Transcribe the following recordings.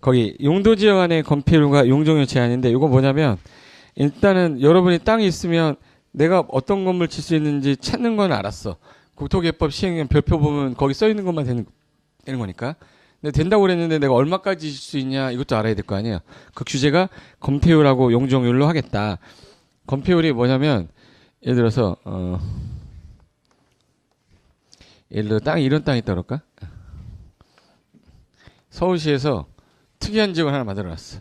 거기 용도 지역 안에 건폐율과 용적률 제한인데 이거 뭐냐면 일단은 여러분이 땅이 있으면 내가 어떤 건물 칠 수 있는지 찾는 건 알았어. 국토개법 시행령 별표 보면 거기 써 있는 것만 되는, 되는 거니까. 근데 된다고 그랬는데 내가 얼마까지 칠수 있냐 이것도 알아야 될 거 아니에요. 그 규제가 건폐율하고 용적률로 하겠다. 건폐율이 뭐냐면 예를 들어서 어 예를 들어 땅이 이런 땅이 있다 그럴까? 서울시에서 특이한 지역을 하나 만들어 놨어.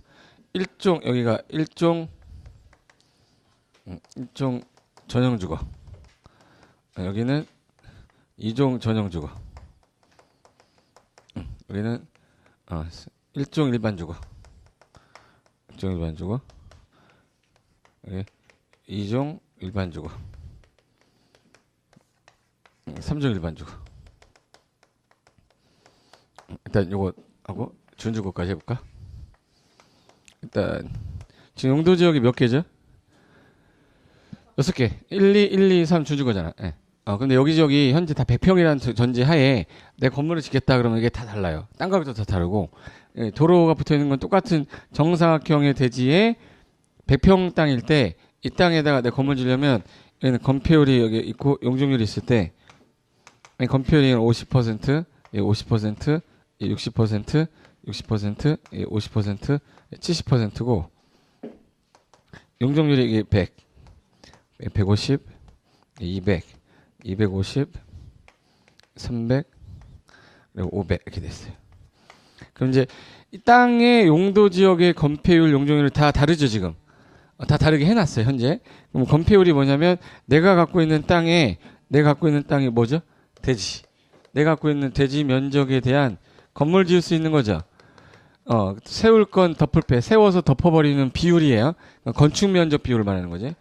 일종 여기가 일종 음, 일종 전용 주거. 아, 여기는 이종 전용 주거. 음, 여기는 어, 일종 일반 주거. 일종 일반 주거. 여기 이종 일반 주거. 음, 삼종 일반 주거. 음, 일단 요거 하고 준주거까지 해볼까? 일단 지금 용도 지역이 몇 개죠? 여섯 개. 1, 2, 1, 2, 3 준주거잖아. 예. 어, 근데 여기저기 현재 다 100평이라는 전제 하에 내 건물을 짓겠다 그러면 이게 다 달라요. 땅값도 다 다르고 예, 도로가 붙어 있는 건 똑같은 정사각형의 대지에 100평 땅일 때 이 땅에다가 내 건물 지려면 여기는 건폐율이 여기 있고 용적률이 있을 때이 건폐율이 50%, 예, 50%, 예, 60%, 60%, 예, 50%, 70%고 용적률이 이게 100, 예, 150, 200, 250, 300, 그리고 500 이렇게 됐어요. 그럼 이제 이 땅의 용도 지역의 건폐율, 용적률이 다 다르죠 지금. 어, 다 다르게 해놨어요 현재. 그럼 건폐율이 뭐냐면 내가 갖고 있는 땅에 내가 갖고 있는 땅이 뭐죠? 대지. 내가 갖고 있는 대지 면적에 대한 건물 지을 수 있는 거죠. 어, 세울 건 덮을 패, 세워서 덮어버리는 비율이에요. 건축 면적 비율을 말하는 거지.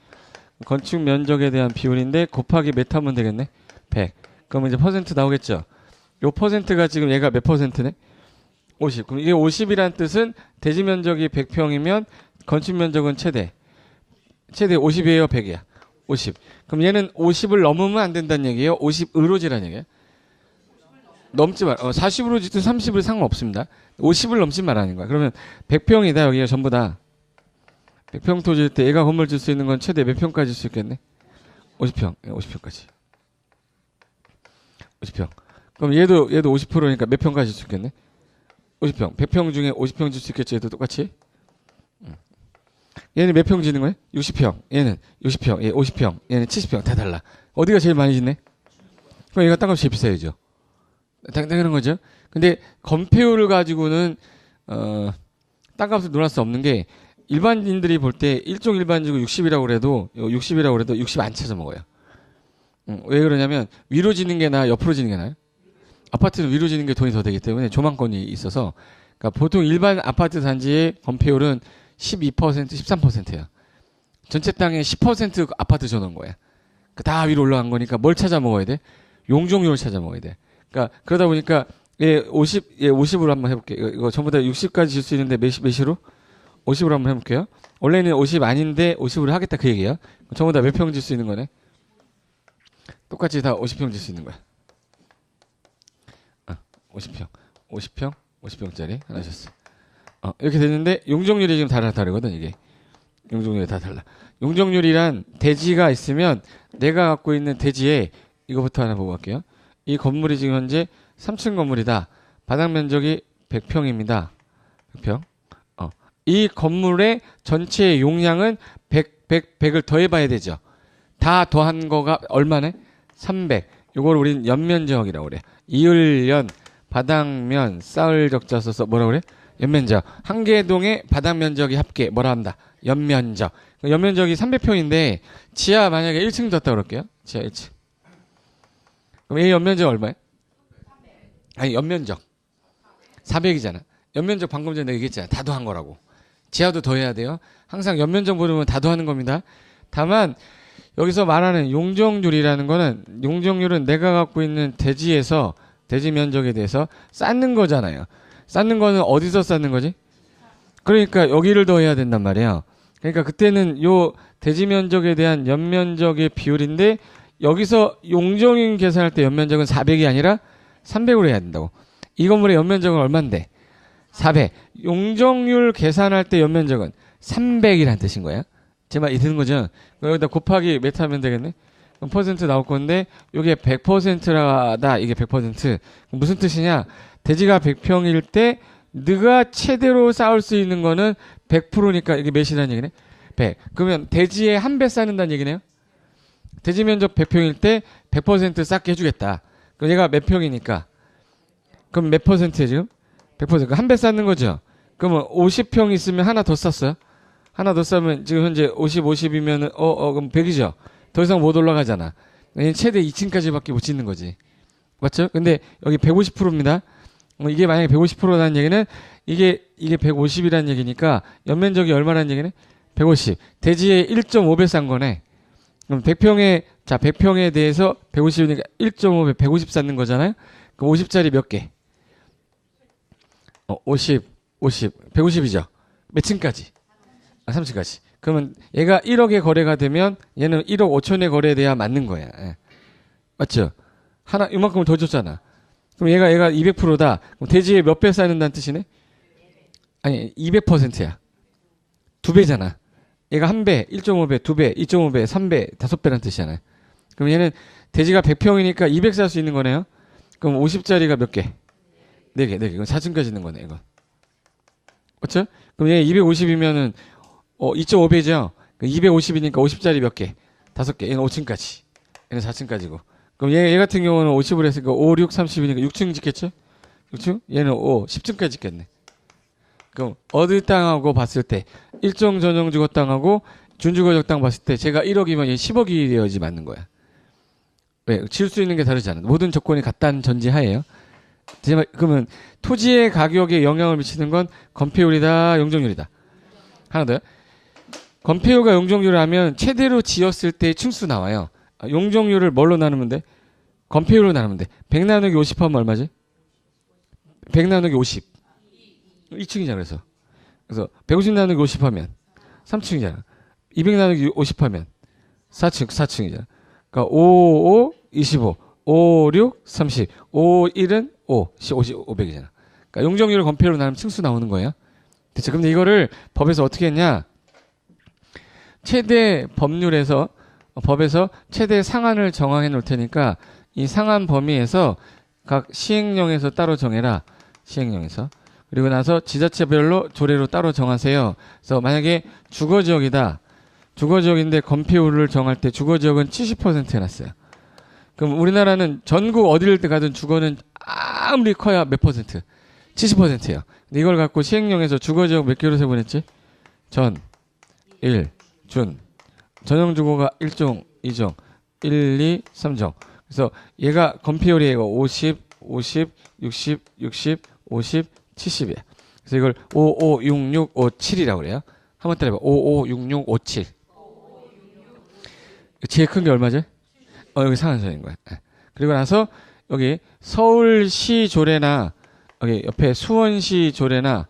건축 면적에 대한 비율인데 곱하기 몇 하면 되겠네? 100. 그러면 이제 퍼센트 나오겠죠. 요 퍼센트가 지금 얘가 몇 퍼센트네? 50. 그럼 이게 50이란 뜻은 대지 면적이 100평이면 건축 면적은 최대. 최대 50이에요, 100이야? 50. 그럼 얘는 50을 넘으면 안 된다는 얘기예요? 50으로 지라는 얘기예요? 넘지 말, 어, 40으로 짓든 30으로 상관없습니다. 50을 넘지 말라는 거야. 그러면 100평이다, 여기가 전부 다. 100평 토지일 때 얘가 건물 질 수 있는 건 최대 몇 평까지 질 수 있겠네? 50평. 예, 50평까지. 50평. 그럼 얘도, 얘도 50%니까 몇 평까지 질 수 있겠네? 50평. 100평 중에 50평 질 수 있겠지, 얘도 똑같이? 음. 얘는 몇 평 지는 거예요? 60평. 얘는 60평. 얘 50평. 얘는 70평. 다 달라. 어디가 제일 많이 짓네? 그럼 얘가 땅값이 제일 비싸야죠. 당연한 거죠. 근데 건폐율을 가지고는 어 땅값을 놀랄 수 없는 게 일반인들이 볼 때 일종 일반지구 60이라고 그래도 60이라고 그래도 60 안 찾아 먹어요. 음, 왜 그러냐면 위로 지는 게 나아 옆으로 지는 게 나아요? 아파트는 위로 지는 게 돈이 더 되기 때문에 조망권이 있어서 그러니까 보통 일반 아파트 단지의 건폐율은 12% 13%예요. 전체 땅의 10% 아파트 줘놓은 거야. 그 다 위로 올라간 거니까 뭘 찾아 먹어야 돼? 용적률을 찾아 먹어야 돼. 그러니까 그러다 보니까 예, 50, 예, 50으로 한번 해볼게요. 이거, 이거 전부 다 60까지 질 수 있는데 몇, 몇으로? 50으로 한번 해볼게요. 원래는 50 아닌데 50으로 하겠다 그 얘기예요. 전부 다 몇 평 질 수 있는 거네? 똑같이 다 50평 질 수 있는 거야. 아, 50평. 50평? 50평짜리 하나 셨어 어, 이렇게 됐는데 용적률이 지금 다 다르거든 이게. 용적률이 다 달라. 용적률이란 대지가 있으면 내가 갖고 있는 대지에 이거부터 하나 보고 갈게요. 이 건물이 지금 현재 3층 건물이다. 바닥 면적이 100평입니다. 100평. 어. 이 건물의 전체 용량은 100, 100, 100을 더해봐야 되죠. 다 더한 거가 얼마네? 300. 요걸 우린 연면적이라고 그래. 이을연, 바닥면, 쌓을 적자 써서 뭐라 그래? 연면적. 한 개의 동의 바닥 면적이 합계 뭐라 한다? 연면적. 연면적이 300평인데 지하 만약에 1층 졌다 그럴게요. 지하 1층. 그럼 얘 연면적 얼마야? 아니 연면적 400이잖아. 연면적 방금 전에 얘기했잖아. 다 더한 거라고. 지하도 더해야 돼요. 항상 연면적 부르면 다 더하는 겁니다. 다만 여기서 말하는 용적률이라는 거는 용적률은 내가 갖고 있는 대지에서 대지 면적에 대해서 쌓는 거잖아요. 쌓는 거는 어디서 쌓는 거지? 그러니까 여기를 더해야 된단 말이에요. 그러니까 그때는 요 대지 면적에 대한 연면적의 비율인데 여기서 용적인 계산할 때 연면적은 400이 아니라 300으로 해야 된다고. 이 건물의 연면적은 얼만데? 400. 용적률 계산할 때 연면적은 300이라는 뜻인 거야. 제 말 이해되는 거죠? 여기다 곱하기 몇 하면 되겠네? 그럼 퍼센트 나올 건데 이게 100%라다 이게 100%. 그럼 무슨 뜻이냐? 대지가 100평일 때 네가 최대로 쌓을 수 있는 거는 100%니까 이게 몇이라는 얘기네? 100. 그러면 대지에 한 배 쌓는다는 얘기네요? 대지 면적 100평일 때 100% 쌓게 해주겠다. 그럼 얘가 몇 평이니까? 그럼 몇 퍼센트에 지금? 100%. 한 배 쌓는 거죠? 그러면 50평 있으면 하나 더 쌌어요? 하나 더 싸면 지금 현재 50, 50이면은, 어, 어, 그럼 100이죠? 더 이상 못 올라가잖아. 최대 2층까지밖에 못 짓는 거지. 맞죠? 근데 여기 150%입니다. 어, 이게 만약에 150%라는 얘기는 이게, 이게 150이라는 얘기니까 연면적이 얼마라는 얘기는? 150. 대지에 1.5배 싼 거네. 그럼 100평에, 자, 100평에 대해서 150이니까 1.5배 150 쌓는 거잖아요? 그럼 50짜리 몇 개? 어, 50, 50, 150이죠? 몇 층까지? 아, 3층까지. 그러면 얘가 1억에 거래가 되면 얘는 1억 5천에 거래돼야 맞는 거야. 예. 맞죠? 하나, 이만큼을 더 줬잖아. 그럼 얘가, 얘가 200%다. 그럼 대지에 몇 배 쌓는다는 뜻이네? 아니, 200%야. 두 배잖아. 얘가 한 배, 1.5배, 두 배, 2.5배, 3배, 다섯 배란 뜻이잖아요. 그럼 얘는 대지가 100평이니까 200 살 수 있는 거네요? 그럼 50짜리가 몇 개? 4개, 4개. 이건 4층까지 있는 거네, 이거. 그렇죠? 그럼 얘 250이면은 어 2.5배죠. 250이니까 50짜리 몇 개? 다섯 개. 얘는 5층까지. 얘는 4층까지고. 그럼 얘, 얘 같은 경우는 50을 했으니까 5, 6, 30이니까 6층 짓겠죠? 6층? 얘는 5, 10층까지 짓겠네. 그럼 어느 땅하고 봤을 때 일종 전용 주거 땅하고 준주거적 땅 봤을 때 제가 1억이면 얘 10억이 되어야지 맞는 거야. 왜? 칠수 있는 게 다르잖아. 모든 조건이 같다는 전제하에요. 그러면 토지의 가격에 영향을 미치는 건 건폐율이다, 용적률이다. 하나 더요. 건폐율과 용적률을 하면 최대로 지었을 때의 층수 나와요. 아, 용적률을 뭘로 나누면 돼? 건폐율로 나누면 돼. 100 나누기 50 하면 얼마지? 100 나누기 50. 2층이잖아, 그래서. 그래서 150 나누기 50 하면 3층이잖아. 200 나누기 50 하면 4층, 4층이잖아. 그러니까 5, 5, 25. 5, 6, 30. 5, 1은 5, 50, 500이잖아. 그러니까 용적률을 건폐율로 나누면 층수 나오는 거예요. 됐죠? 근데 이거를 법에서 어떻게 했냐? 최대 법률에서 어, 법에서 최대 상한을 정하해 놓을 테니까 이 상한 범위에서 각 시행령에서 따로 정해라. 시행령에서. 그리고 나서 지자체별로 조례로 따로 정하세요. 그래서 만약에 주거 지역이다. 주거 지역인데 건폐율을 정할 때 주거 지역은 70% 해놨어요. 그럼 우리나라는 전국 어디를 가든 주거는 아무리 커야 몇 퍼센트? 70%예요. 근데 이걸 갖고 시행령에서 주거 지역 몇 개로 세분했지? 전, 일, 준. 전용 주거가 1종, 2종, 1, 2, 3종. 그래서 얘가 건폐율이 이거 50, 50, 60, 60, 50, 70이야. 그래서 이걸 5, 5, 6, 6, 5, 7이라고 그래요. 한번 따라해봐. 5, 5, 6, 6, 5, 7. 제일 큰 게 얼마죠? 어, 여기 상한선인 거야. 예. 그리고 나서 여기 서울시 조례나 여기 옆에 수원시 조례나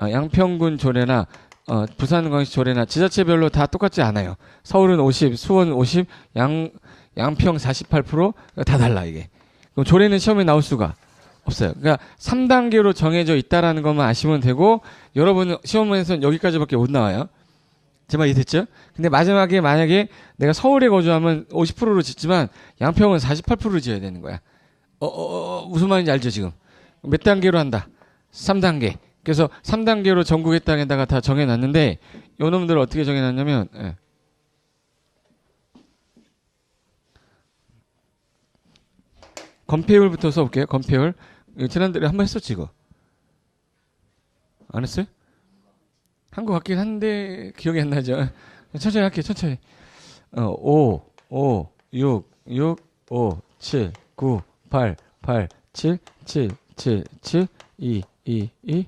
어, 양평군 조례나 어, 부산광시 조례나 지자체별로 다 똑같지 않아요. 서울은 50, 수원 50, 양 양평 48%다 달라 이게. 그럼 조례는 시험에 나올 수가 없어요. 그러니까 3단계로 정해져 있다라는 것만 아시면 되고 여러분 시험에서는 여기까지밖에 못 나와요. 제 말 이해됐죠? 근데 마지막에 만약에 내가 서울에 거주하면 50%로 짓지만 양평은 48%로 지어야 되는 거야. 어, 어, 어, 무슨 말인지 알죠, 지금? 몇 단계로 한다? 3단계. 그래서 3단계로 전국의 땅에다가 다 정해놨는데, 요 놈들 어떻게 정해놨냐면, 예. 건폐율부터 써볼게요, 건폐율. 이거 지난달에 한 번 했었지, 이거. 안 했어요? 한 것 같긴 한데, 기억이 안 나죠? 천천히 할게요, 천천히. 어, 5, 5, 6, 6, 5, 7, 9, 8, 8, 7, 7, 7, 7, 2, 2, 2,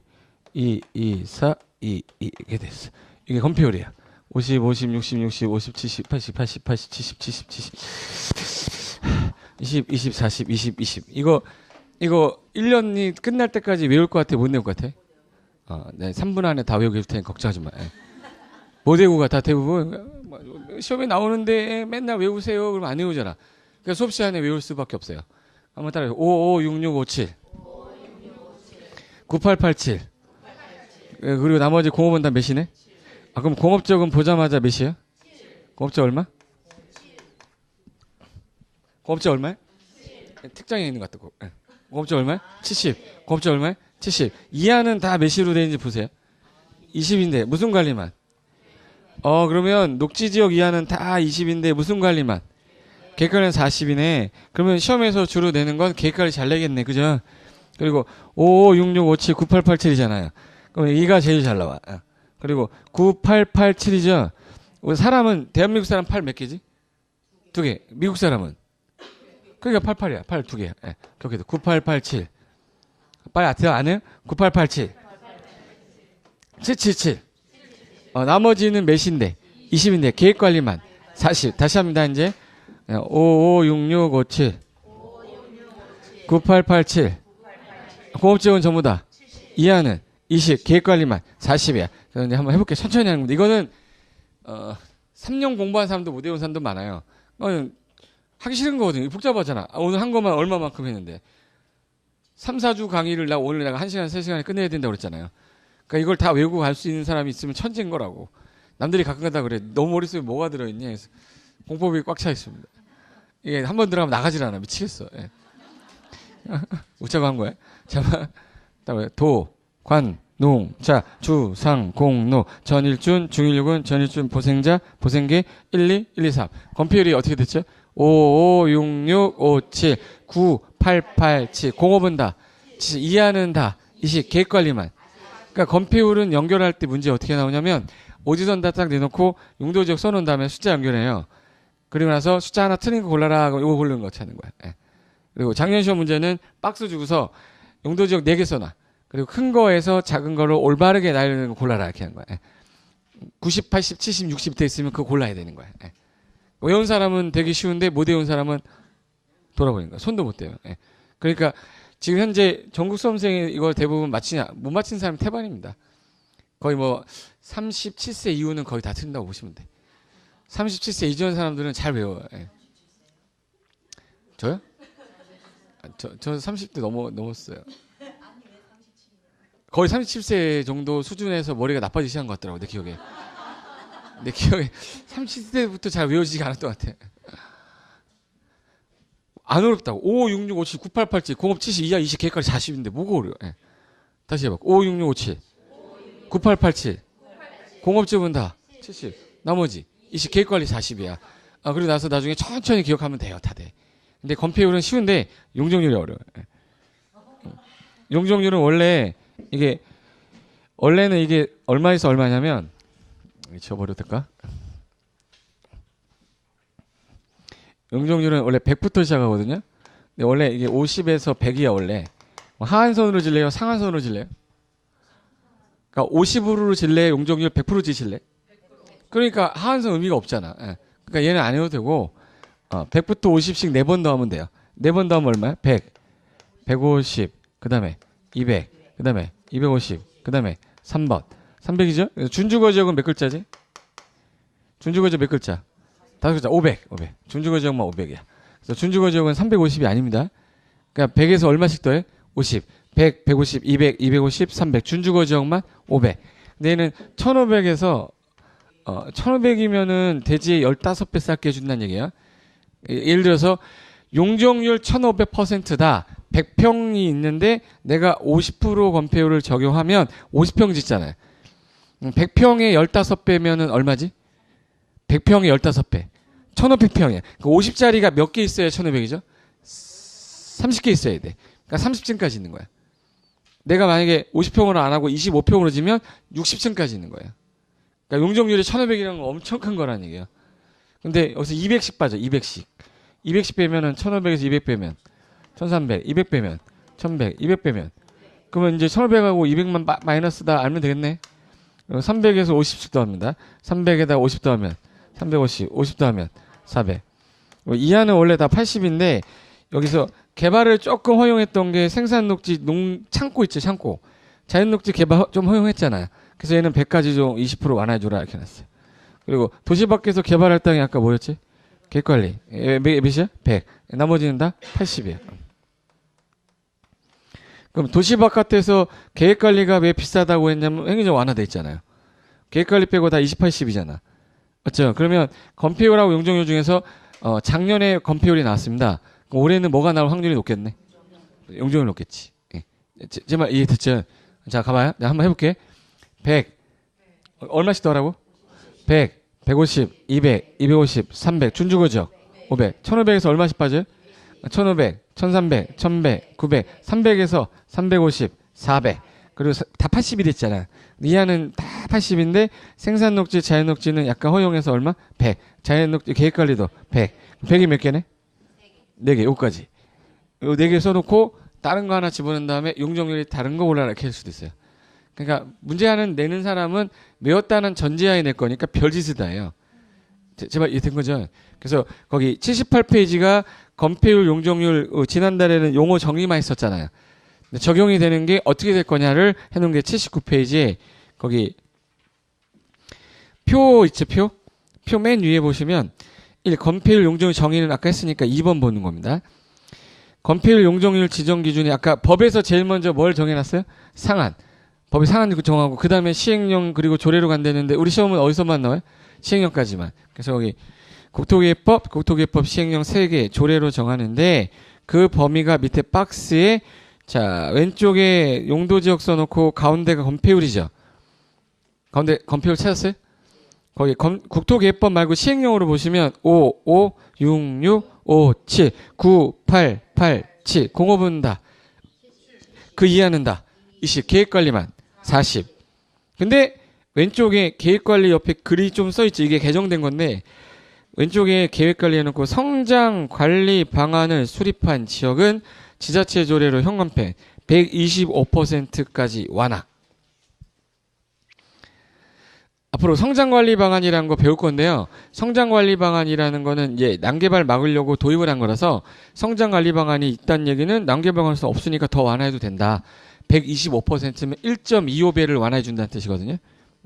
2, 2, 4, 2, 2 이렇게 됐어. 이게 건폐율이야. 50, 50, 60, 60, 50, 70, 80, 80, 80, 70, 70, 70, 20, 20, 40, 20, 20. 이거 이거 1년이 끝날 때까지 외울 것 같아? 못 외울 것 같아? 어, 네, 3분 안에 다 외우게 할 테니 걱정하지 마. 예. 못 외우고 다 대부분 뭐, 시험에 나오는데 맨날 외우세요. 그러면 안 외우잖아. 그러니까 수업 시간에 외울 수밖에 없어요. 한번 따라해. 556657 9887 예, 그리고 나머지 공업은 다 몇이네? 아, 그럼 공업적은 보자마자 몇이에요? 공업적 얼마? 공업적 얼마야? 예, 특장에 있는 것 같다. 고- 예. 공업적 얼마야? 70. 공업적 얼마야? 70. 이하는 다 몇시로 되는지 보세요. 20인데 무슨 관리만? 어 그러면 녹지 지역 이하는 다 20인데 무슨 관리만? 계획관리는 40이네. 그러면 시험에서 주로 내는 건 계획관리 잘 내겠네, 그죠? 그리고 55, 66, 57, 9887이잖아요. 그럼 이가 제일 잘 나와. 어. 그리고 9887이죠. 사람은 대한민국 사람 팔 몇 개지? 두 개. 미국 사람은 그러니까 88이야. 8 두 개. 예. 그렇게 돼. 9887. 빨리 아세요? 안 해요? 9887. 777. 어, 나머지는 몇인데? 20인데 계획 관리만 40. 다시 합니다. 이제 556657 9887 공업 지원 전부 다 이하는 20 계획 관리만 40이야. 저는 이제 한번 해볼게요. 천천히 하는 겁니다. 이거는 어, 3년 공부한 사람도 못 외운 사람도 많아요. 이거는 하기 싫은 거거든요. 복잡하잖아. 아, 오늘 한 것만 얼마만큼 했는데. 3, 4주 강의를 나 오늘 내가 1시간, 3시간에 끝내야 된다고 그랬잖아요. 그러니까 이걸 다 외우고 갈 수 있는 사람이 있으면 천재인 거라고. 남들이 가끔 가다 그래. 너무 머릿속에 뭐가 들어있니? 그래서 공법이 꽉 차 있습니다. 이게 한 번 들어가면 나가질 않아. 미치겠어. 예. 웃자고 한 거야. 자, 다음에 도, 관, 농, 자, 주, 상, 공, 노, 전일준, 중일육은, 전일준, 보생자, 보생계, 1, 2, 1, 2, 3. 건폐율이 어떻게 됐죠? 5, 5, 6, 6, 5, 7, 9, 8, 8, 7. 공업은 다. 이하는 다. 이식, 계획 관리만. 그러니까 건폐율은 연결할 때 문제 어떻게 나오냐면 오지선 다 딱 내놓고 용도 지역 써놓은 다음에 숫자 연결해요. 그리고 나서 숫자 하나 틀린 거 골라라 하고 이거 고르는 거 찾는 거야. 예. 그리고 작년 시험 문제는 박스 주고서 용도 지역 4개 써놔. 그리고 큰 거에서 작은 거로 올바르게 나열하는 거 골라라 이렇게 하는 거야. 예. 90, 80, 70, 60돼 있으면 그거 골라야 되는 거야. 예. 외운 사람은 되게 쉬운데 못 외운 사람은 거야. 손도 못 대요. 예. 그러니까 지금 현재 전국 수험생이 이걸 대부분 맞히냐 못 맞힌 사람이 태반입니다. 거의 뭐 37세 이후는 거의 다 틀린다고 보시면 돼. 37세 이전 사람들은 잘 외워요. 예. 저요? 아, 저, 저 30대 넘어, 넘었어요. 거의 37세 정도 수준에서 머리가 나빠지기 시작한 것 같더라고, 내 기억에. 내 기억에 30대부터 잘 외워지지가 않았던 것 같아. 안 어렵다고. 5, 6, 6, 5, 7, 9, 8, 8, 7, 공업 70, 이하 20, 계획까지 40인데 뭐가 어려워. 예. 다시 해봐. 5, 6, 6, 5, 7, 9, 8, 8, 7. 공업집은 다 70. 나머지 20, 계획 관리 40이야. 아, 그리고 나서 나중에 천천히 기억하면 돼요. 다 돼. 근데 건폐율은 쉬운데 용적률이 어려워요. 예. 용적률은 원래 이게 원래는 이게 얼마에서 얼마냐면 지워버려도 될까? 용적률은 원래 100부터 시작하거든요. 근데 원래 이게 50에서 100이야 원래. 뭐 하한선으로 질래요? 상한선으로 질래요? 그러니까 50으로 질래? 용적률 100% 지실래? 그러니까 하한선 의미가 없잖아. 예. 그러니까 얘는 안 해도 되고 어, 100부터 50씩 4번 더 하면 돼요. 4번 더 하면 얼마야? 100, 150, 그 다음에 200, 그 다음에 250, 그 다음에 3번. 300이죠? 준주거 지역은 몇 글자지? 준주거 지역 몇 글자? 다섯 글자, 500, 500. 준주거 지역만 500이야. 그래서 준주거 지역은 350이 아닙니다. 그러니까 100에서 얼마씩 더해? 50. 100, 150, 200, 250, 300. 준주거 지역만 500. 근데 얘는 1500에서 어, 1500이면은 대지에 15배 쌓게 해준다는 얘기야. 예- 예를 들어서 용적률 1500%다. 100평이 있는데 내가 50% 건폐율을 적용하면 50평 짓잖아요. 100평에 15배면은 얼마지? 100평에 15배. 1500평이야. 그 50짜리가 몇 개 있어야 1500이죠? 30개 있어야 돼. 그러니까 30층까지 있는 거야. 내가 만약에 50평으로 안 하고 25평으로 지면 60층까지 있는 거예요. 그러니까 용적률이 1500이라는 건 엄청 큰 거라는 얘기예요. 근데 여기서 200씩 빠져. 200씩. 200씩 빼면은 1500에서 200 빼면 1300, 200 빼면 1100, 200 빼면 그러면 이제 1500하고 200만 마, 마이너스다 알면 되겠네. 300에서 50씩 더합니다. 300에다 50 더하면 350, 50 더하면 400. 어, 이하는 원래 다 80인데 여기서 개발을 조금 허용했던 게 생산 녹지 농 창고 있죠, 창고. 자연 녹지 개발 허- 좀 허용했잖아요. 그래서 얘는 100까지 좀 20% 완화해 주라 이렇게 놨어요. 그리고 도시 밖에서 개발할 땅이 아까 뭐였지? 객관리. 에, 몇, 몇이야? 100. 나머지는 다 80이에요. 그럼 도시 바깥에서 계획 관리가 왜 비싸다고 했냐면 행정적 완화돼 있잖아요. 계획 관리 빼고 다 20, 80이잖아. 맞죠? 그러면 건폐율하고 용적률 중에서 어, 작년에 건폐율이 나왔습니다. 그럼 올해는 뭐가 나올 확률이 높겠네? 용적률 높겠지. 예. 제, 제말 이해 됐죠? 자, 가봐요. 내가 한번 해볼게. 100. 어, 얼마씩 더라고? 100, 150, 200, 250, 300. 준주거죠? 500. 1500에서 얼마씩 빠져요? 1500, 1300, 1100, 900, 300에서 350, 400. 그리고 사- 다 80이 됐잖아. 이하는 다 80인데 생산 녹지, 자연 녹지는 약간 허용해서 얼마? 100. 자연 녹지 계획 관리도 100. 100이 몇 개네? 4개. 요까지. 요 4개 써놓고 다른 거 하나 집어넣은 다음에 용적률이 다른 거할 수도 있어요. 그러니까 문제 하는 내는 사람은 외웠다는 전제하에 낼 거니까 별짓을 다 해요. 제- 제발 이해된 거죠? 그래서 거기 78페이지가 건폐율, 용적률 어, 지난달에는 용어 정리만 했었잖아요. 적용이 되는 게 어떻게 될 거냐를 해놓은 게 79페이지에 거기 표 있죠 표? 표 맨 위에 보시면 1. 건폐율, 용적률 정의는 아까 했으니까 2번 보는 겁니다. 건폐율, 용적률 지정 기준이 아까 법에서 제일 먼저 뭘 정해놨어요? 상한. 법이 상한 정하고 그 다음에 시행령 그리고 조례로 간다는데 우리 시험은 어디서만 나와요? 시행령까지만. 그래서 거기 국토기획법, 국토기획법 시행령 3개 조례로 정하는데 그 범위가 밑에 박스에 자 왼쪽에 용도 지역 써놓고 가운데가 건폐율이죠. 가운데 건폐율 찾았어요? 거기 검- 국토기획법 말고 시행령으로 보시면 5, 5, 6, 6, 5, 7, 9, 8, 8, 7 공업은 다. 그 이하는 다. 20 계획관리만 40. 근데 왼쪽에 계획관리 옆에 글이 좀 써있죠. 이게 개정된 건데 왼쪽에 계획관리 해놓고 성장 관리 방안을 수립한 지역은 지자체 조례로 현관펜 125%까지 완화. 앞으로 성장관리 방안이라는 거 배울 건데요. 성장관리 방안이라는 거는 이제 난개발 막으려고 도입을 한 거라서 성장관리 방안이 있다는 얘기는 난개발할 수 없으니까 더 완화해도 된다. 125%면 1.25배를 완화해 준다는 뜻이거든요.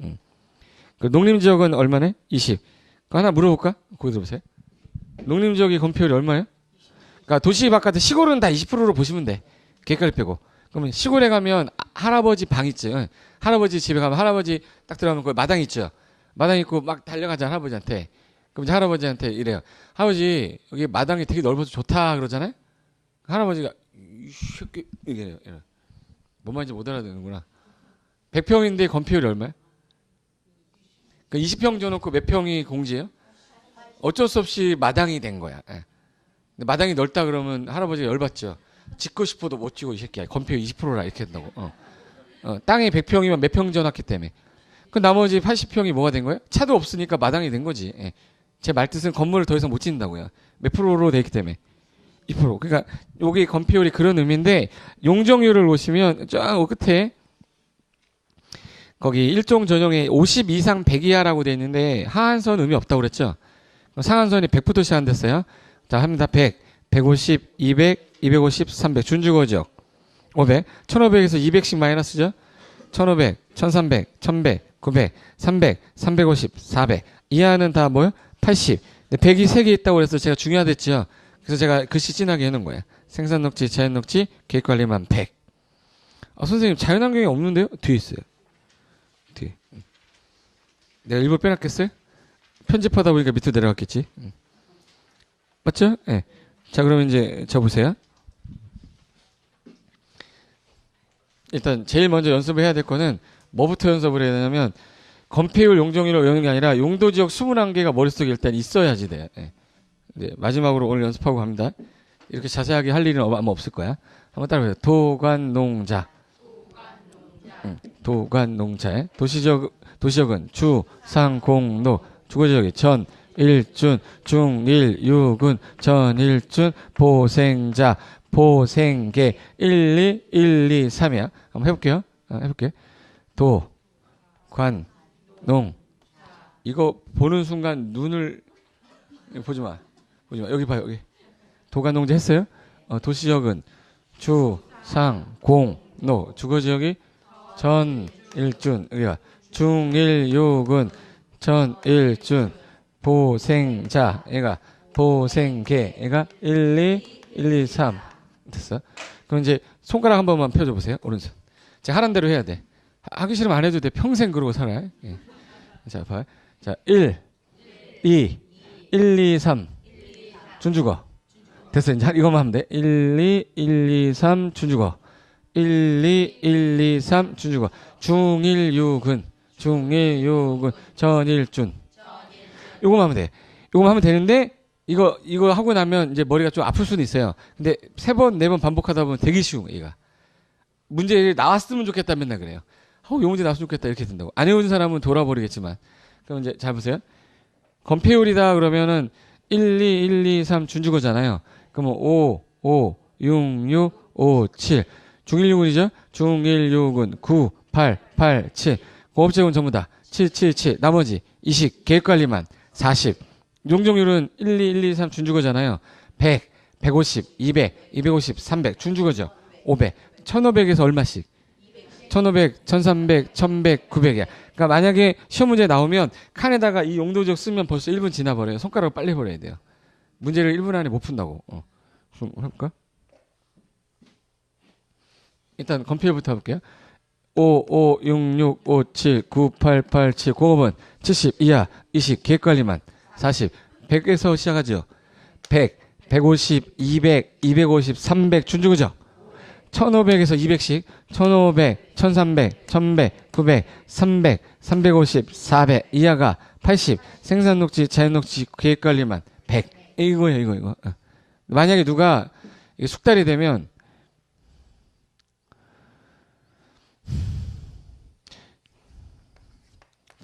음. 그 농림지역은 얼마네? 20. 그거 하나 물어볼까? 거기 들어보세요. 농림지역의 건폐율이 얼마예요? 그러니까 도시 바깥에 시골은 다 20%로 보시면 돼. 계획관리 빼고. 그러면 시골에 가면 아- 할아버지 방 있죠. 응. 할아버지 집에 가면 할아버지 딱 들어가면 거기 마당 있죠. 마당 있고 막 달려가자 할아버지한테. 그럼 이제 할아버지한테 이래요. 할아버지 여기 마당이 되게 넓어서 좋다 그러잖아요. 할아버지가 이 새끼 이래요. 이래요. 뭔 말인지 못 알아듣는구나. 100평인데 건폐율이 얼마야? 그 20평 줘놓고 몇 평이 공지예요? 어쩔 수 없이 마당이 된 거야. 예. 근데 마당이 넓다 그러면 할아버지가 열받죠. 짓고 싶어도 못 지고 이 새끼야. 건폐율 20%라 이렇게 된다고. 어. 어, 땅이 100평이면 몇평 줘놨기 때문에. 그 나머지 80평이 뭐가 된 거예요? 차도 없으니까 마당이 된 거지. 예. 제 말뜻은 건물을 더 이상 못 짓는다고요. 몇 프로로 돼 있기 때문에. 2%. 그러니까 여기 건폐율이 그런 의미인데 용적률을 보시면 쫙 끝에 거기 일종 전형에 50 이상 100 이하라고 돼 있는데 하한선 의미 없다고 그랬죠. 상한선이 100부터 시작됐어요. 자, 합니다. 100, 150, 200, 250, 300 준주거죠. 500, 1500에서 200씩 마이너스죠. 1500, 1300, 1100, 900, 300, 350, 400. 이하는 다 뭐요? 80. 근데 100이 3개 있다고 그래서 제가 중요하댔죠. 그래서 제가 글씨 진하게 해놓은 거예요. 생산 녹지, 자연 녹지, 계획 관리만 100. 아, 선생님, 자연환경이 없는데요? 뒤에 있어요. 내가 일부 빼놨겠어요? 편집하다 보니까 밑으로 내려갔겠지. 음. 맞죠? 예. 네. 자, 그러면 이제 저 보세요. 일단 제일 먼저 연습을 해야 될 거는 뭐부터 연습을 해야 되냐면 건폐율 용적률을 외우는 게 아니라 용도 지역 21개가 머릿속에 일단 있어야지 돼요. 예. 네, 마지막으로 오늘 연습하고 갑니다. 이렇게 자세하게 할 일은 아마 없을 거야. 한번 따라해요. 도관농자. 응, 도관농자에 도시적 도시적은 주, 상, 공, 노. 주거지역이 전, 일준, 중일, 유군, 전일준, 보생자, 보생계, 1, 2, 1, 2, 3이야. 한번 해볼게요. 아, 해볼게요. 도, 관, 농. 이거 보는 순간 눈을 보지 마. 보지 마. 여기 봐요. 여기. 도관농자 했어요? 어, 도시적은 주, 상, 공, 노. 주거지역이 전, 일준. 여기가 중일, 유군, 전, 일준. 보생자. 얘가 보생계. 얘가 1, 2, 1, 2, 3. 됐어? 그럼 이제 손가락 한 번만 펴줘 보세요. 오른손. 제가 하는 대로 해야 돼. 하- 하기 싫으면 안 해도 돼. 평생 그러고 살아. 예. 자, 봐. 자, 1, 2, 1, 2, 3. 준주거. 됐어. 이제 이것만 하면 돼. 1, 2, 1, 2, 3. 준주거. 1, 2, 1, 2, 3. 준주거. 중일, 육은. 중일, 육은. 전일, 준. 요거만 하면 돼. 요거만 하면 되는데, 이거, 이거 하고 나면 이제 머리가 좀 아플 수는 있어요. 근데 세 번, 네 번 반복하다 보면 되게 쉬운 얘가. 문제 나왔으면 좋겠다 맨날 그래요. 어, 요 문제 나왔으면 좋겠다 이렇게 된다고. 안 해온 사람은 돌아버리겠지만. 그럼 이제 잘 보세요. 건폐율이다 그러면은 1, 2, 1, 2, 3 준주거잖아요. 그러면 5, 5, 6, 6, 5, 7. 중일육은이죠? 중일육은 9, 8, 8, 7. 공업제은 전부 다 7, 7, 7. 나머지 이식, 계획관리만 40. 용적률은 1, 2, 1, 2, 3 준주거잖아요. 100, 150, 200, 250, 300 준주거죠. 500. 1500에서 얼마씩? 1500, 1300, 1100, 900이야. 그러니까 만약에 시험 문제 나오면 칸에다가 이 용도적 쓰면 벌써 1분 지나버려요. 손가락을 빨리 버려야 돼요. 문제를 1분 안에 못 푼다고. 어. 좀 해볼까? 일단 건필부터 해볼게요. 5, 5, 6, 6, 5, 7, 9, 8, 8, 7, 공업은 70 이하, 20, 계획관리만 40, 100에서 시작하죠. 100, 150, 200, 250, 300 준주거죠. 1500에서 200씩 1500, 1300, 1100, 900, 300, 350, 400 이하가 80 생산 녹지, 자연 녹지 계획 관리만 100 이거예요, 이거 이거. 어. 만약에 누가 숙달이 되면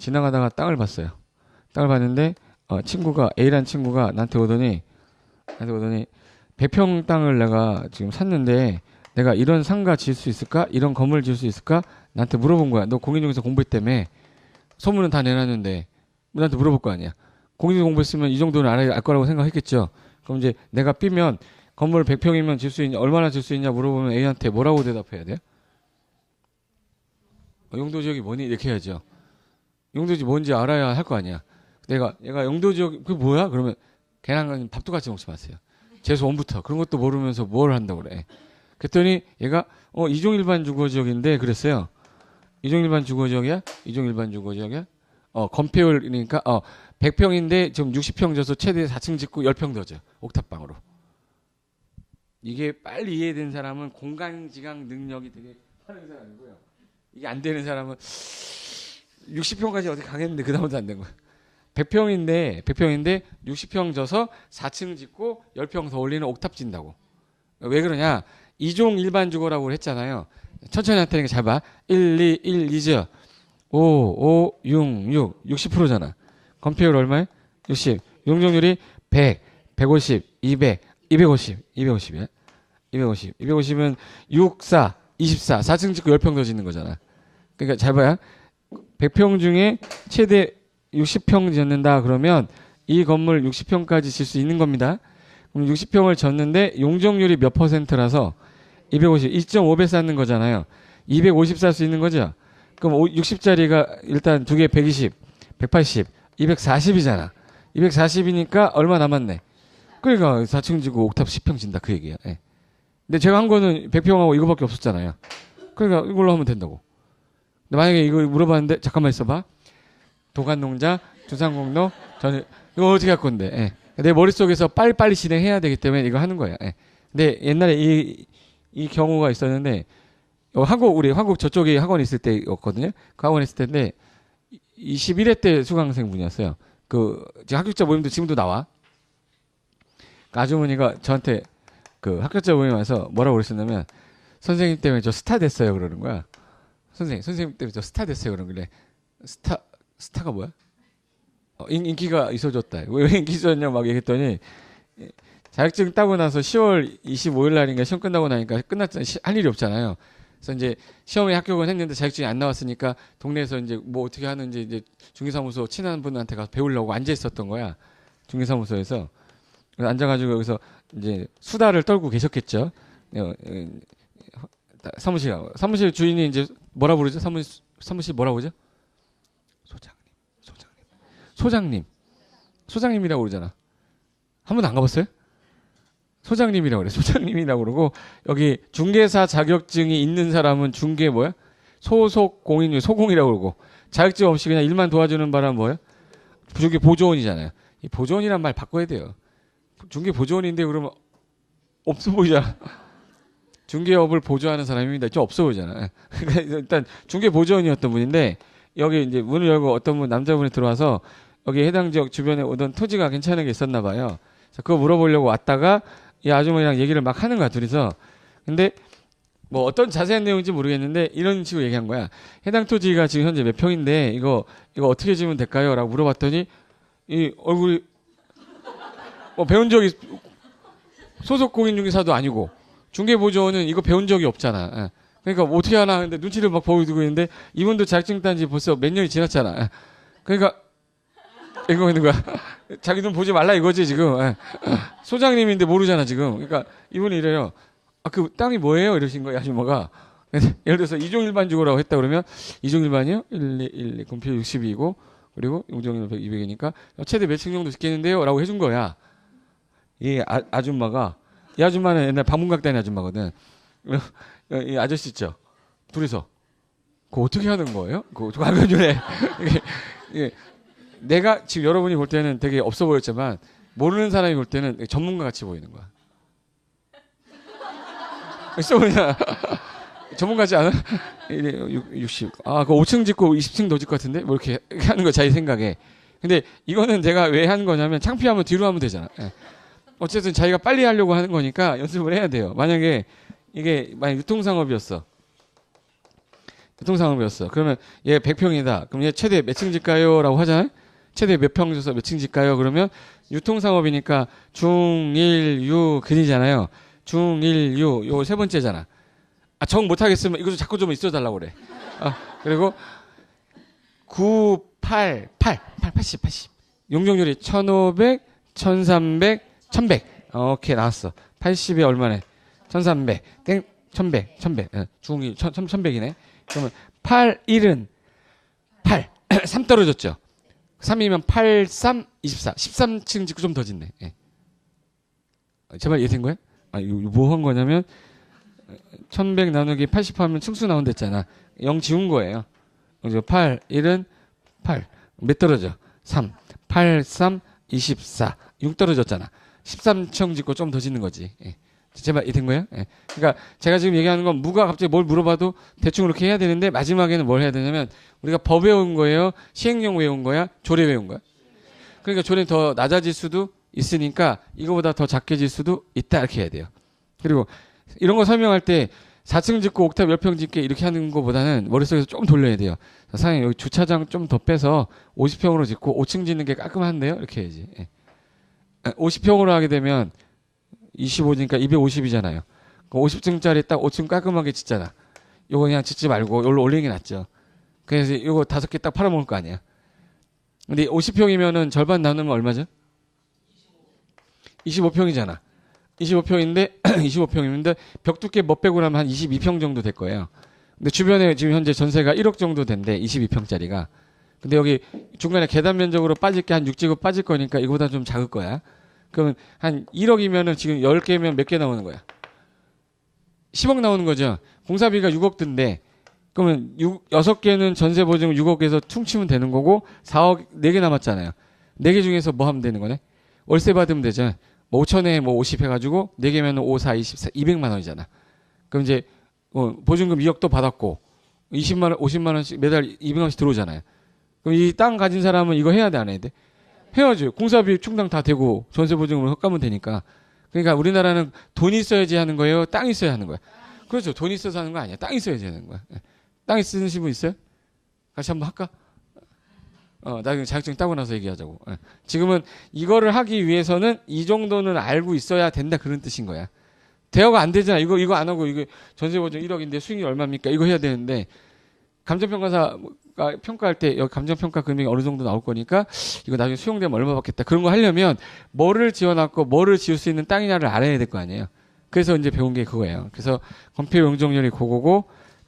지나가다가 땅을 봤어요. 땅을 봤는데 어, 친구가 A란 친구가 나한테 오더니 나한테 오더니 100평 땅을 내가 지금 샀는데 내가 이런 상가 지을 수 있을까? 이런 건물 지을 수 있을까? 나한테 물어본 거야. 너 공인중개사 공부했다며. 소문은 다 내놨는데 나한테 물어볼 거 아니야. 공인중개사 공부했으면 이 정도는 알, 알 거라고 생각했겠죠. 그럼 이제 내가 삐면 건물 100평이면 질 수 있냐, 얼마나 질 수 있냐 물어보면 A한테 뭐라고 대답해야 돼요? 어, 용도 지역이 뭐니? 이렇게 해야죠. 용도 지역 뭔지 알아야 할 거 아니야. 내가 얘가 용도 지역 그 뭐야? 그러면 걔랑 밥도 같이 먹지 마세요. 재수 원부터 그런 것도 모르면서 뭘 한다고 그래. 그랬더니 얘가 어 이종 일반 주거 지역인데 그랬어요. 이종 일반 주거 지역이야? 이종 일반 주거 지역이야? 어 건폐율이니까 어 100평인데 지금 60평 져서 최대 4층 짓고 10평 더 줘. 옥탑방으로. 이게 빨리 이해된 사람은 공간 지각 능력이 되게 빠른 사람이고요. 이게 안 되는 사람은 60평까지 어떻게 가겠는데 그 다음부터 안 된 거야. 100평인데 100평인데 60평 져서 4층 짓고 10평 더 올리는 옥탑 짓는다고. 왜 그러냐? 이종 일반 주거라고 했잖아요. 천천히 할 테니까 잘 봐. 1, 2, 1, 2죠. 5, 5, 6, 6, 60%잖아. 건폐율 얼마에? 60. 용적률이 100, 150, 200, 250, 250이야. 250. 250은 6, 4, 24. 4층 짓고 10평 더 짓는 거잖아. 그러니까 잘 봐요. 100평 중에 최대 60평 짓는다 그러면 이 건물 60평까지 질 수 있는 겁니다. 그럼 60평을 졌는데 용적률이 몇 퍼센트라서 250, 2.5배 쌓는 거잖아요. 250살수 있는 거죠. 그럼 60짜리가 일단 두 개 120, 180, 240이잖아. 240이니까 얼마 남았네. 그러니까 4층 지고 옥탑 10평 진다 그 얘기야. 예. 근데 제가 한 거는 100평하고 이거밖에 없었잖아요. 그러니까 이걸로 하면 된다고. 근데 만약에 이거 물어봤는데 잠깐만 있어봐. 도간농자, 두산공로, 전 이거 어떻게 할 건데? 예. 내 머릿속에서 빨리빨리 진행해야 되기 때문에 이거 하는 거야. 예. 근데 옛날에 이, 이 경우가 있었는데, 어, 한국, 우리 한국 저쪽에 학원 있을 때였거든요. 그 학원 있을 때인데, 21회 때 수강생 분이었어요. 그, 지금 합격자 모임도 지금도 나와. 그 아주머니가 저한테 그 합격자 모임 와서 뭐라고 그러셨냐면, 선생님 때문에 저 스타 됐어요. 그러는 거야. 선생님, 선생님 때문에 저 스타 됐어요. 그러는 거래. 스타, 스타가 뭐야? 어, 인, 인기가 있어졌다. 왜, 왜 인기 있어졌냐 막 얘기했더니, 예, 자격증 따고 나서 10월 25일 날인가 시험 끝나고 나니까 끝났잖아. 시- 할 일이 없잖아요. 그래서 이제 시험에 합격은 했는데 자격증이 안 나왔으니까 동네에서 이제 뭐 어떻게 하는지 이제 중개사무소 친한 분한테 가서 배우려고 앉아 있었던 거야. 중개사무소에서. 앉아가지고 여기서 이제 수다를 떨고 계셨겠죠. 어, 어, 사무실, 사무실 주인이 이제 뭐라 부르죠? 사무실, 사무실 뭐라 그러죠? 소장님, 소장님, 소장님, 소장님이라고 그러잖아. 한 번도 안 가봤어요? 소장님이라고 그래. 소장님이라고 그러고 여기 중개사 자격증이 있는 사람은 중개 뭐야? 소속 공인 소공이라고 그러고 자격증 없이 그냥 일만 도와주는 바람 뭐야? 중개 보조원이잖아요. 이 보조원이란 말 바꿔야 돼요. 중개 보조원인데 그러면 없어 보이잖아. 중개업을 보조하는 사람입니다. 좀 없어 보이잖아. 그러니까 일단 중개 보조원이었던 분인데 여기 이제 문을 열고 어떤 분 남자분이 들어와서 여기 해당 지역 주변에 오던 토지가 괜찮은 게 있었나 봐요. 그거 물어보려고 왔다가 이 아주머니랑 얘기를 막 하는 거야 둘이서. 근데 뭐 어떤 자세한 내용인지 모르겠는데 이런 식으로 얘기한 거야. 해당 토지가 지금 현재 몇 평인데 이거 이거 어떻게 지으면 될까요?라고 물어봤더니 이 얼굴이 뭐 배운 적이 소속 공인 중개사도 아니고 중개보조원은 이거 배운 적이 없잖아. 예. 그러니까 뭐 어떻게 하나 하는데 눈치를 막 보이고 있는데 이분도 자격증 딴지 벌써 몇 년이 지났잖아. 예. 그러니까 이거 있는 거야. 자기 눈 보지 말라 이거지 지금. 예. 소장님인데 모르잖아 지금. 그러니까 이분이 이래요. 아 그 땅이 뭐예요? 이러신 거야 아주머가. 예를 들어서 이종일반 주고라고 했다 그러면 이종일반이요? 1, 2, 1, 2, 금표 62이고 그리고 용적률 100, 200이니까 최대 몇층 정도 짓겠는데요? 라고 해준 거야. 이 아, 아줌마가 이 아줌마는 옛날 방문각 다니는 아줌마거든. 이 아저씨 있죠? 둘이서 그거 어떻게 하는 거예요? 그거 방금 전에 이게, 내가 지금 여러분이 볼 때는 되게 없어 보였지만 모르는 사람이 볼 때는 전문가 같이 보이는 거야. 있어 보이냐? 전문가 같지 않아? 60. 아, 그 5층 짓고 20층 더 짓고 같은데? 뭐 이렇게 하는 거 자기 생각에. 근데 이거는 제가 왜 하는 거냐면 창피하면 뒤로 하면 되잖아. 예. 어쨌든 자기가 빨리 하려고 하는 거니까 연습을 해야 돼요. 만약에 이게 만약 유통상업이었어. 유통상업이었어. 그러면 얘 100평이다. 그럼 얘 최대 몇 층 짓까요? 라고 하잖아요. 최대 몇 평 줘서 몇 층 짓까요? 그러면 유통상업이니까 중, 일, 유, 근이잖아요. 중, 일, 유, 요 세 번째잖아. 아, 정 못하겠으면 이거 좀 자꾸 좀 있어 달라고 그래. 아, 그리고 9, 8, 8, 8, 80, 80. 용적률이 1500, 1300, 1100. 어, 오케이, 나왔어. 80이 얼마네? 1300. 땡, 1100, 1100. 예, 중1, 1100이네. 그러면 8, 1은 8. 3 떨어졌죠? 3이면 8, 3, 24. 13층 짓고 좀 더 짓네. 예. 어, 제발 이해된 거야? 아, 이거 뭐한 거냐면, 1100 나누기 80 하면 층수 나온댔잖아. 0 지운 거예요. 그죠? 8, 1은 8. 몇 떨어져? 3. 8, 3, 24. 6 떨어졌잖아. 13층 짓고 좀 더 짓는 거지. 예. 제발 이된 거예요? 예. 그러니까 제가 지금 얘기하는 건 무가 갑자기 뭘 물어봐도 대충 그렇게 해야 되는데 마지막에는 뭘 해야 되냐면 우리가 법 외운 거예요? 시행령 외운 거야? 조례 외운 거야? 그러니까 조례는 더 낮아질 수도 있으니까 이거보다 더 작게 질 수도 있다 이렇게 해야 돼요. 그리고 이런 거 설명할 때 4층 짓고 옥탑 10평 짓게 이렇게 하는 것보다는 머릿속에서 좀 돌려야 돼요. 사장님 여기 주차장 좀 더 빼서 50평으로 짓고 5층 짓는 게 깔끔한데요? 이렇게 해야지. 예. 50평으로 하게 되면 25니까 250이잖아요. 50층짜리 딱 5층 깔끔하게 짓잖아. 요거 그냥 짓지 말고 여기로 올리는 게 낫죠. 그래서 요거 다섯 개 딱 팔아먹을 거 아니야. 근데 50평이면은 절반 나누면 얼마죠? 25평이잖아. 25평인데 25평인데 벽 두께 못 빼고 나면 한 22평 정도 될 거예요. 근데 주변에 지금 현재 전세가 1억 정도 된대 22평짜리가. 근데 여기 중간에 계단 면적으로 빠질 게 한 6제곱 빠질 거니까 이거보다 좀 작을 거야. 그러면 한 1억이면은 지금 10개면 몇 개 나오는 거야? 10억 나오는 거죠. 공사비가 6억 든데 그러면 6, 6개는 전세 보증 6억에서 퉁치면 되는 거고 4억 4개 남았잖아요. 4개 중에서 뭐 하면 되는 거네? 월세 받으면 되죠. 뭐 5천에 뭐 50 해가지고 4개면 5, 4, 24, 200만 원이잖아. 그럼 이제 어, 보증금 2억도 받았고 20만 원, 50만 원씩 매달 200만 원씩 들어오잖아요. 그럼 이 땅 가진 사람은 이거 해야 돼, 안 해야 돼? 해야죠. 공사비 충당 다 되고 전세 보증금을 헛가면 되니까. 그러니까 우리나라는 돈이 있어야지 하는 거예요? 땅이 있어야 하는 거야? 그렇죠. 돈이 있어서 하는 거 아니야. 땅이 있어야지 하는 거야. 예. 땅 있으신 분 있어요? 같이 한번 할까? 어, 나중에 자격증 따고 나서 얘기하자고. 예. 지금은 이거를 하기 위해서는 이 정도는 알고 있어야 된다 그런 뜻인 거야. 대여가 안 되잖아. 이거 이거 안 하고 이거 전세 보증 1억인데 수익이 얼마입니까? 이거 해야 되는데 감정평가사가 평가할 때 여기 감정평가 금액이 어느 정도 나올 거니까 이거 나중에 수용되면 얼마 받겠다. 그런 거 하려면 뭐를 지어놨고 뭐를 지을 수 있는 땅이냐를 알아야 될 거 아니에요. 그래서 이제 배운 게 그거예요. 그래서 건폐 용적률이 그거고